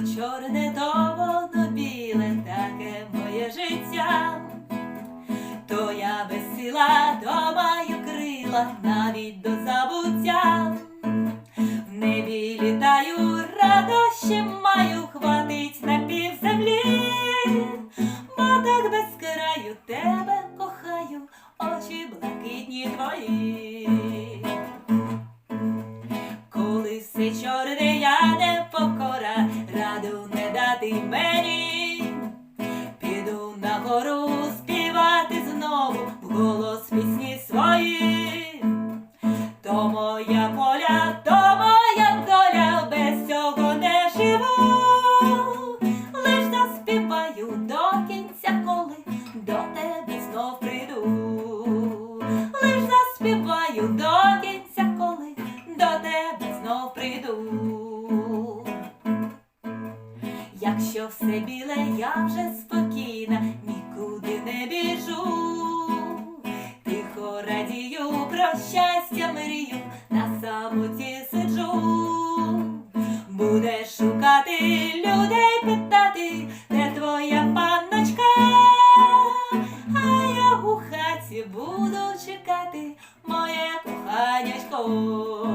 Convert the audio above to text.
чорне, то воно біле, таке моє життя. То я безсила, то маю крила, навіть до забуття. В небі літаю, радощі маю, хватить на пів землі, бо так без краю тебе мені. Піду на гору співати знову вголос пісні свої. То моя поля. то що все біле, я вже спокійна, нікуди не біжу, тихо радію, про щастя мрію, на самоті сиджу, Будеш шукати людей, питати, де твоя панночка, а я у хаті буду чекати, моє коханячко.